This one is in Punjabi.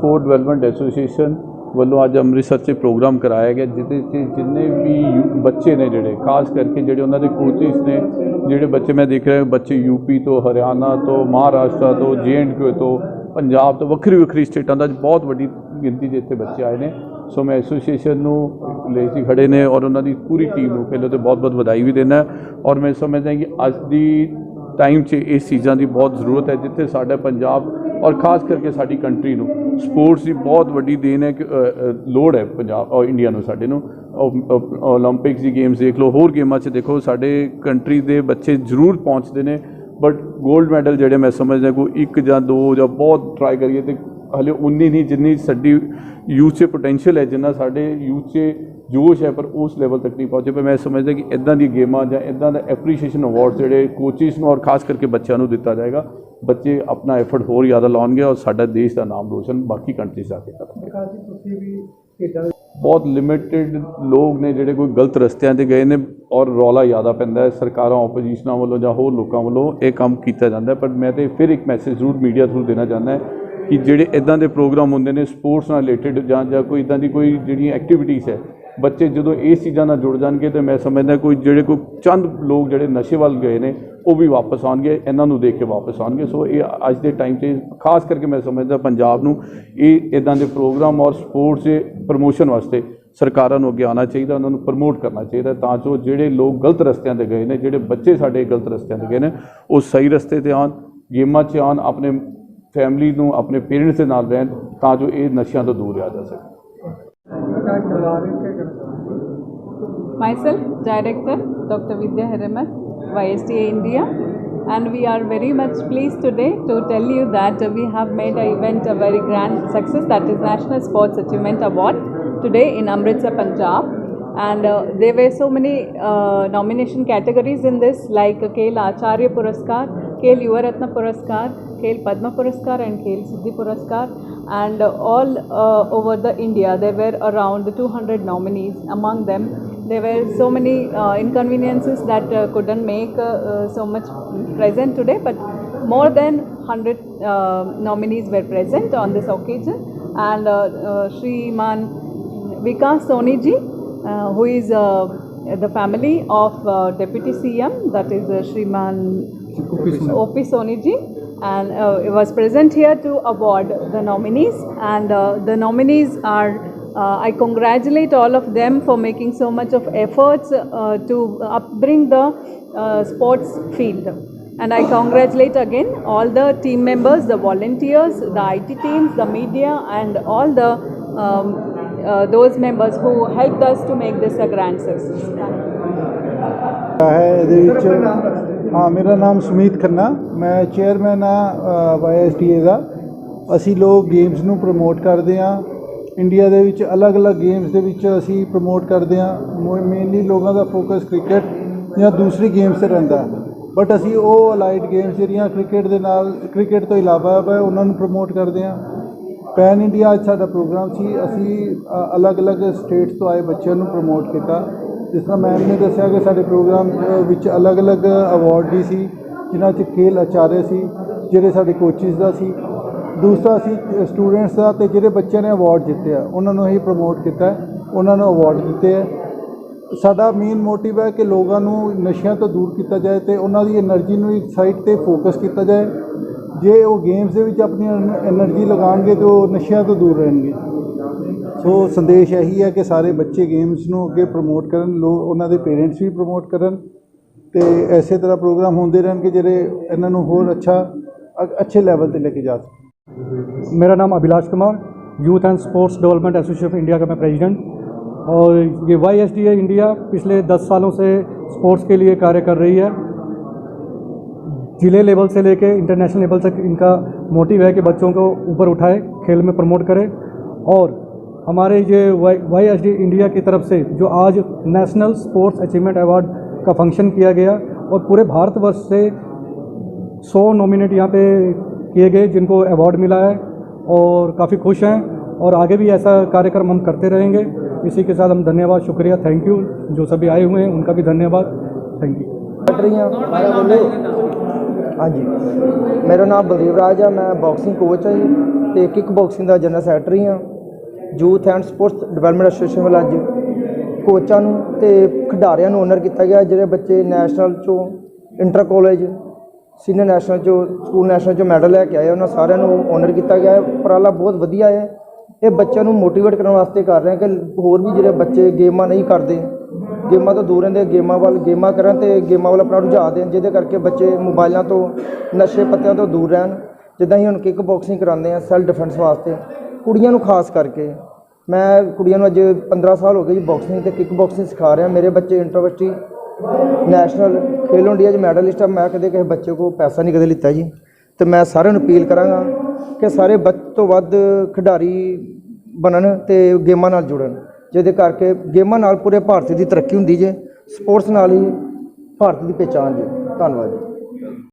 ਸਪੋਰਟ ਡਿਵੈਲਪਮੈਂਟ ਐਸੋਸੀਏਸ਼ਨ ਵੱਲੋਂ ਅੱਜ ਅੰਮ੍ਰਿਤਸਰ 'ਚ ਪ੍ਰੋਗਰਾਮ ਕਰਾਇਆ ਗਿਆ, ਜਿਹਦੇ 'ਚ ਜਿੰਨੇ ਵੀ ਯੂ- ਬੱਚੇ ਨੇ ਜਿਹੜੇ, ਖਾਸ ਕਰਕੇ ਜਿਹੜੇ ਉਹਨਾਂ ਦੇ ਕੋਚਿਸ ਨੇ, ਜਿਹੜੇ ਬੱਚੇ ਮੈਂ ਦੇਖ ਰਿਹਾ, ਬੱਚੇ ਯੂਪੀ ਤੋਂ, ਹਰਿਆਣਾ ਤੋਂ, ਮਹਾਰਾਸ਼ਟਰ ਤੋਂ ਜੇਐਂਡਕੇ ਤੋਂ, ਪੰਜਾਬ ਤੋਂ, ਵੱਖਰੀ ਵੱਖਰੀ ਸਟੇਟਾਂ ਦਾ ਬਹੁਤ ਵੱਡੀ ਗਿਣਤੀ 'ਚ ਇੱਥੇ ਬੱਚੇ ਆਏ ਨੇ। ਸੋ ਮੈਂ ਐਸੋਸੀਏਸ਼ਨ ਨੂੰ ਲਈ ਸੀ ਖੜੇ ਨੇ ਔਰ ਉਹਨਾਂ ਦੀ ਪੂਰੀ ਟੀਮ ਨੂੰ ਪਹਿਲਾਂ 'ਤੇ ਬਹੁਤ ਬਹੁਤ ਵਧਾਈ ਵੀ ਦੇਣਾ ਔਰ ਮੈਂ ਸਮਝਦਾ ਕਿ ਅੱਜ ਦੀ ਟਾਈਮ 'ਚ ਇਸ ਚੀਜ਼ਾਂ ਦੀ ਬਹੁਤ ਜ਼ਰੂਰਤ ਹੈ, ਜਿੱਥੇ ਸਾਡਾ ਪੰਜਾਬ ਔਰ ਖਾਸ ਕਰਕੇ ਸਾਡੀ ਕੰਟਰੀ ਨੂੰ ਸਪੋਰਟਸ ਦੀ ਬਹੁਤ ਵੱਡੀ ਦੇਣ ਹੈ ਕਿ ਲੋੜ ਹੈ ਪੰਜਾਬ ਔਰ ਇੰਡੀਆ ਨੂੰ, ਸਾਡੇ ਨੂੰ। ਓਲੰਪਿਕਸ ਦੀ ਗੇਮਸ ਦੇਖ ਲਓ, ਹੋਰ ਗੇਮਾਂ 'ਚ ਦੇਖੋ, ਸਾਡੇ ਕੰਟਰੀ ਦੇ ਬੱਚੇ ਜ਼ਰੂਰ ਪਹੁੰਚਦੇ ਨੇ ਬਟ 골ਡ ਮੈਡਲ ਜਿਹੜੇ ਮੈਂ ਸਮਝਦਾ ਕੋਈ ਇੱਕ ਜਾਂ ਦੋ ਜਾਂ ਬਹੁਤ ਟਰਾਈ ਕਰੀਏ ਤੇ ਹਲੇ ਉਨੀ ਨਹੀਂ, ਜਿੰਨੀ ਸਾਡੀ ਯੂਥ 'ਚ ਪੋਟੈਂਸ਼ੀਅਲ ਹੈ, ਜਿੰਨਾ ਸਾਡੇ ਯੂਥ 'ਚ ਜੋਸ਼ ਹੈ ਪਰ ਉਸ ਲੈਵਲ ਤੱਕ ਨਹੀਂ ਪਹੁੰਚੇ। ਪਰ ਮੈਂ ਸਮਝਦਾ ਕਿ ਇਦਾਂ ਦੀ ਗੇਮਾਂ ਜਾਂ ਇਦਾਂ ਦਾ ਐਪਰੀਸ਼ੀਏਸ਼ਨ ਅਵਾਰਡ ਜਿਹੜੇ ਕੋਚਿਸ ਨੂੰ ਔਰ ਖਾਸ ਕਰਕੇ ਬੱਚਿਆਂ ਨੂੰ ਦਿੱਤਾ ਜਾਏਗਾ ਬੱਚੇ ਆਪਣਾ ਐਫਰਟ ਹੋਰ ਜ਼ਿਆਦਾ ਲਾਉਣਗੇ ਔਰ ਸਾਡਾ ਦੇਸ਼ ਦਾ ਨਾਮ ਰੋਸ਼ਨ ਬਾਕੀ ਕੰਟਰੀਜ਼ ਜਾ ਕੇ ਕਰਨਗੇ। ਬਹੁਤ ਲਿਮਿਟਿਡ ਲੋਕ ਨੇ ਜਿਹੜੇ ਕੋਈ ਗਲਤ ਰਸਤਿਆਂ ਤੇ ਗਏ ਨੇ ਔਰ ਰੌਲਾ ਜ਼ਿਆਦਾ ਪੈਂਦਾ ਹੈ। ਸਰਕਾਰਾਂ ਆਪੋਜੀਸ਼ਨਾਂ ਵੱਲੋਂ ਜਾਂ ਹੋਰ ਲੋਕਾਂ ਵੱਲੋਂ ਇਹ ਕੰਮ ਕੀਤਾ ਜਾਂਦਾ। ਪਰ ਮੈਂ ਤੇ ਫਿਰ ਇੱਕ ਮੈਸੇਜ ਜ਼ਰੂਰ ਮੀਡੀਆ ਥਰੂ ਦੇਣਾ ਚਾਹੁੰਦਾ ਹਾਂ ਕਿ ਜਿਹੜੇ ਇਦਾਂ ਦੇ ਪ੍ਰੋਗਰਾਮ ਹੁੰਦੇ ਨੇ ਸਪੋਰਟਸ ਨਾਲ ਰਿਲੇਟਡ ਜਾਂ ਜਾਂ ਕੋਈ ਇਦਾਂ ਦੀ ਕੋਈ ਜਿਹੜੀਆਂ ਐਕਟੀਵਿਟੀਜ਼ ਹੈ ਬੱਚੇ ਜਦੋਂ ਇਸ ਚੀਜ਼ਾਂ ਨਾਲ ਜੁੜ ਜਾਣਗੇ ਤੇ ਮੈਂ ਸਮਝਦਾ ਕੋਈ ਜਿਹੜੇ ਕੋਈ ਚੰਦ ਲੋਕ ਜਿਹੜੇ ਨਸ਼ੇ ਵੱਲ ਗਏ ਨੇ, ਉਹ ਵੀ ਵਾਪਸ ਆਉਣਗੇ, ਇਹਨਾਂ ਨੂੰ ਦੇਖ ਕੇ ਵਾਪਸ ਆਉਣਗੇ। ਸੋ ਇਹ ਅੱਜ ਦੇ ਟਾਈਮ 'ਤੇ ਖਾਸ ਕਰਕੇ ਮੈਂ ਸਮਝਦਾ ਪੰਜਾਬ ਨੂੰ ਇਹ ਇਦਾਂ ਦੇ ਪ੍ਰੋਗਰਾਮ ਔਰ ਸਪੋਰਟਸ ਦੇ ਪ੍ਰਮੋਸ਼ਨ ਵਾਸਤੇ ਸਰਕਾਰਾਂ ਨੂੰ ਅੱਗੇ ਆਉਣਾ ਚਾਹੀਦਾ, ਉਹਨਾਂ ਨੂੰ ਪ੍ਰਮੋਟ ਕਰਨਾ ਚਾਹੀਦਾ ਤਾਂ ਜੋ ਜਿਹੜੇ ਲੋਕ ਗਲਤ ਰਸਤਿਆਂ ਤੇ ਗਏ ਨੇ, ਜਿਹੜੇ ਬੱਚੇ ਸਾਡੇ ਗਲਤ ਰਸਤਿਆਂ ਤੇ ਗਏ ਨੇ, ਉਹ ਸਹੀ ਰਸਤੇ ਤੇ ਆਉਣ, ਗੇਮਾਂ 'ਚ ਆਉਣ, ਆਪਣੇ ਫੈਮਿਲੀ ਨੂੰ, ਆਪਣੇ ਪੇਰੈਂਟਸ ਦੇ ਨਾਲ ਰਹਿਣ ਤਾਂ ਜੋ ਇਹ ਨਸ਼ਿਆਂ ਤੋਂ ਦੂਰ ਰਹਿ ਜਾ ਸਕੇ। Myself, Director Dr. Vidya Hiramat, YSTA India, and we are very much pleased today to tell you that we have made an event a very grand success that is National Sports Achievement Award today in Amritsar, Punjab. And uh, there were so many uh, nomination categories in this, like Kel Acharya Puraskar, Kel Yuva Ratna Puraskar, Kel Padma Puraskar, and Kel Siddhi Puraskar. And uh, all over the India, there were around 200 nominees. Among them, there were so many uh, inconveniences that uh, couldn't make uh, uh, so much present today, but more than 100 uh, nominees were present on this occasion. And uh, uh, Shriman Vikas Soni ji, uh, who is the family of Deputy CM, that is uh, Shriman OP Soni ji, and was present here to award the nominees. And the nominees are, uh, I congratulate all of them for making so much of efforts uh, to upbring the uh, sports field. And I congratulate again all the team members, the volunteers, the IT teams, the media, and all the um, uh, those members who helped us to make this a grand success. Thank you. ਹੈ ਇਹਦੇ ਸਰ ਆਪਣਾ ਵਿੱਚ ਨਾਮ ਦੱਸ ਦਿਓ ਹਾਂ ਮੇਰਾ ਨਾਮ ਸੁਮੀਤ ਖੰਨਾ ਮੈਂ ਚੇਅਰਮੈਨ ਆ ਵਾਈਐਸਟੀਏ ਦਾ ਅਸੀਂ ਲੋਕ ਗੇਮਸ ਨੂੰ ਪ੍ਰਮੋਟ ਕਰਦੇ ਆ ਇੰਡੀਆ ਦੇ ਵਿੱਚ ਅਲੱਗ-ਅਲੱਗ ਗੇਮਸ ਦੇ ਵਿੱਚ ਅਸੀਂ ਪ੍ਰਮੋਟ ਕਰਦੇ ਆ ਮੇਨਲੀ ਲੋਕਾਂ ਦਾ ਫੋਕਸ ਕ੍ਰਿਕਟ ਜਾਂ ਦੂਸਰੀ ਗੇਮਸ ਤੇ ਰਹਿੰਦਾ। ਬਟ ਅਸੀਂ ਉਹ ਅਲਾਈਡ ਗੇਮਸ ਜਿਹੜੀਆਂ ਕ੍ਰਿਕਟ ਦੇ ਨਾਲ ਕ੍ਰਿਕਟ ਤੋਂ ਇਲਾਵਾ ਵਾ ਉਹਨਾਂ ਨੂੰ ਪ੍ਰਮੋਟ ਕਰਦੇ ਹਾਂ। ਪੈਨ ਇੰਡੀਆ ਅੱਜ ਸਾਡਾ ਪ੍ਰੋਗਰਾਮ ਸੀ। ਅਸੀਂ ਅਲੱਗ-ਅਲੱਗ ਸਟੇਟਸ ਤੋਂ ਆਏ ਬੱਚਿਆਂ ਨੂੰ ਪ੍ਰਮੋਟ ਕੀਤਾ। ਜਿਸ ਤਰ੍ਹਾਂ ਮੈਮ ਨੇ ਦੱਸਿਆ ਕਿ ਸਾਡੇ ਪ੍ਰੋਗਰਾਮ ਵਿੱਚ ਅਲੱਗ-ਅਲੱਗ ਅਵਾਰਡ ਵੀ ਸੀ, ਜਿਨ੍ਹਾਂ 'ਚ ਖੇਲ ਆਚਾਰੇ ਸੀ, ਜਿਹੜੇ ਸਾਡੇ ਕੋਚਿਸ ਦਾ ਸੀ। ਦੂਸਰਾ ਅਸੀਂ ਸਟੂਡੈਂਟਸ ਦਾ ਤੇ ਜਿਹੜੇ ਬੱਚਿਆਂ ਨੇ ਅਵਾਰਡ ਜਿੱਤੇ ਆ, ਉਹਨਾਂ ਨੂੰ ਹੀ ਪ੍ਰਮੋਟ ਕੀਤਾ ਉਹਨਾਂ ਨੂੰ ਅਵਾਰਡ ਦਿੱਤੇ ਆ ਸਾਡਾ ਮੇਨ ਮੋਟਿਵ ਹੈ ਕਿ ਲੋਕਾਂ ਨੂੰ ਨਸ਼ਿਆਂ ਤੋਂ ਦੂਰ ਕੀਤਾ ਜਾਏ ਤੇ ਉਹਨਾਂ ਦੀ એનર્ਜੀ ਨੂੰ ਇੱਕ ਸਾਈਡ ਤੇ ਫੋਕਸ ਕੀਤਾ ਜਾਏ। ਜੇ ਉਹ ਗੇਮਸ ਦੇ ਵਿੱਚ ਆਪਣੀ એનર્ਜੀ ਲਗਾਣਗੇ ਤੇ ਉਹ ਨਸ਼ਿਆਂ ਤੋਂ ਦੂਰ ਰਹਿਣਗੇ। ਸੋ ਸੰਦੇਸ਼ ਇਹੀ ਹੈ ਕਿ ਸਾਰੇ ਬੱਚੇ ਗੇਮਸ ਨੂੰ ਅੱਗੇ ਪ੍ਰਮੋਟ ਕਰਨ, ਲੋ, ਉਹਨਾਂ ਦੇ ਪੇਰੈਂਟਸ ਵੀ ਪ੍ਰਮੋਟ ਕਰਨ ਤੇ ਐਸੇ ਤਰ੍ਹਾਂ ਪ੍ਰੋਗਰਾਮ ਹੁੰਦੇ ਰਹਿਣਗੇ ਜਿਹੜੇ ਇਹਨਾਂ ਨੂੰ ਹੋਰ ਅੱਛਾ ਅੱਛੇ ਲੈਵਲ ਤੇ ਲੈ ਕੇ ਜਾ ਸਕਣ। मेरा नाम Abhilash Kumar youth and sports development association India का मैं प्रेसिडेंट और ये वाई इंडिया पिछले 10 सालों से स्पोर्ट्स के लिए कार्य कर रही है। ज़िले लेवल से लेके इंटरनेशनल लेवल तक इनका मोटिव है कि बच्चों को ऊपर उठाए, खेल में प्रमोट करे और हमारे ये वाई एस डी इंडिया की तरफ़ से जो आज नेशनल स्पोर्ट्स अचीवमेंट अवार्ड का फ़ंक्शन किया गया और पूरे भारतवर्ष से सौ नॉमिनेट यहाँ पे किए गए जिनको अवार्ड मिला है और काफ़ी खुश हैं और आगे भी ऐसा कार्यक्रम हम करते रहेंगे इसी के साथ हम धन्यवाद शुक्रिया थैंक यू जो सभी आए हुए हैं उनका भी धन्यवाद थैंक यू ਕੱਟ ਰਹੀਆਂ ਮਾਰਾ ਬੋਲੋ ਹਾਂਜੀ ਮੇਰਾ ਨਾਮ ਬਲਦੇਵ ਰਾਜ ਆ ਮੈਂ ਬਾਕਸਿੰਗ ਕੋਚ ਹਾਂ ਜੀ ਤੇ ਕਿਕ ਬਾਕਸਿੰਗ ਦਾ ਜਨਰਲ ਸੈਕਟਰੀ ਹਾਂ youth and sports development association ਵੱਲ ਅੱਜ ਕੋਚਾਂ ਨੂੰ ਤੇ ਖਿਡਾਰੀਆਂ ਨੂੰ ਓਨਰ ਕੀਤਾ ਗਿਆ ਜਿਹੜੇ ਬੱਚੇ ਨੈਸ਼ਨਲ ਚੋਂ ਇੰਟਰ ਕਾਲਜ ਸੀਨੀਅਰ ਨੈਸ਼ਨਲ ਚੋਂ, ਸਕੂਲ ਨੈਸ਼ਨਲ ਚੋਂ ਮੈਡਲ ਲੈ ਕੇ ਆਏ ਉਹਨਾਂ ਸਾਰਿਆਂ ਨੂੰ ਓਨਰ ਕੀਤਾ ਗਿਆ ਹੈ। ਉਪਰਾਲਾ ਬਹੁਤ ਵਧੀਆ ਹੈ। ਇਹ ਬੱਚਿਆਂ ਨੂੰ ਮੋਟੀਵੇਟ ਕਰਨ ਵਾਸਤੇ ਕਰ ਰਹੇ ਹਾਂ ਕਿ ਹੋਰ ਵੀ ਜਿਹੜੇ ਬੱਚੇ ਗੇਮਾਂ ਨਹੀਂ ਕਰਦੇ, ਗੇਮਾਂ ਤੋਂ ਦੂਰ ਰਹਿੰਦੇ, ਗੇਮਾਂ ਵੱਲ, ਗੇਮਾਂ ਕਰਨ ਤੇ ਗੇਮਾਂ ਵੱਲ ਆਪਣਾ ਰੁਝਾਨ ਦੇਣ, ਜਿਹਦੇ ਕਰਕੇ ਬੱਚੇ ਮੋਬਾਈਲਾਂ ਤੋਂ, ਨਸ਼ੇ ਪੱਤਿਆਂ ਤੋਂ ਦੂਰ ਰਹਿਣ। ਜਿੱਦਾਂ ਹੀ ਹੁਣ ਕਿੱਕ ਬਾਕਸਿੰਗ ਕਰਾਉਂਦੇ ਆ ਸੈਲਫ ਡਿਫੈਂਸ ਵਾਸਤੇ। ਕੁੜੀਆਂ ਨੂੰ ਖਾਸ ਕਰਕੇ, ਮੈਂ ਕੁੜੀਆਂ ਨੂੰ ਅੱਜ 15 ਸਾਲ ਹੋ ਗਏ ਜੀ ਬਾਕਸਿੰਗ ਤੇ ਕਿੱਕ ਬਾਕਸਿੰਗ ਸਿਖਾ ਰਿਹਾ। ਮੇਰੇ ਬੱਚੇ ਇੰਟਰਵਿਊਟੀ ਨੈਸ਼ਨਲ ਖੇਲੋ ਇੰਡੀਆ 'ਚ ਮੈਡਲਿਸਟ ਆ। ਮੈਂ ਕਦੇ ਕਿਸੇ ਬੱਚੇ ਕੋਲ ਪੈਸਾ ਨਹੀਂ ਕਦੇ ਲਿੱਤਾ ਜੀ। ਤੇ ਮੈਂ ਸਾਰਿਆਂ ਨੂੰ ਅਪੀਲ ਕਰਾਂਗਾ ਕਿ ਸਾਰੇ ਵੱਧ ਤੋਂ ਵੱਧ ਖਿਡਾਰੀ ਬਣਨ ਤੇ ਗੇਮਾਂ ਨਾਲ ਜੁੜਨ, ਜਿਹਦੇ ਕਰਕੇ ਗੇਮਾਂ ਨਾਲ ਪੂਰੇ ਭਾਰਤ ਦੀ ਤਰੱਕੀ ਹੁੰਦੀ ਜੇ, ਸਪੋਰਟਸ ਨਾਲ ਹੀ ਭਾਰਤ ਦੀ ਪਹਿਚਾਣ ਜੀ। ਧੰਨਵਾਦ ਜੀ।